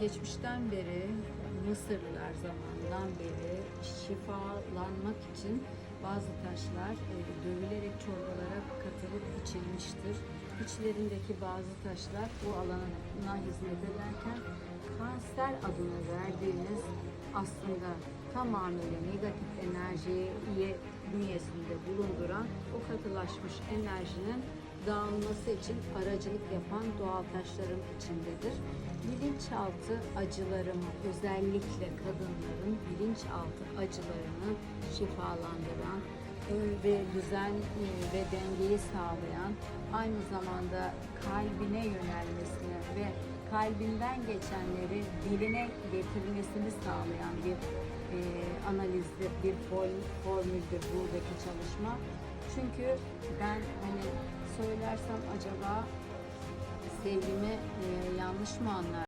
geçmişten beri Mısırlılar zamanından beri şifalanmak için bazı taşlar e, dövülerek çorbalara katılıp içilmiştir. İçlerindeki bazı taşlar bu alana hizmet ederken kanser adını verdiğimiz aslında tamamıyla negatif enerjiyi bünyesinde bulunduran o katılaşmış enerjinin dağılması için aracılık yapan doğal taşların içindedir. Bilinçaltı acılarımı, özellikle kadınların bilinçaltı acılarını şifalandıran ve düzen e, ve dengeyi sağlayan, aynı zamanda kalbine yönelmesine ve kalbinden geçenleri diline getirmesini sağlayan bir e, analizdir, bir form, formüldür buradaki çalışma. Çünkü ben söylersem acaba sevgimi e, yanlış mı anlar?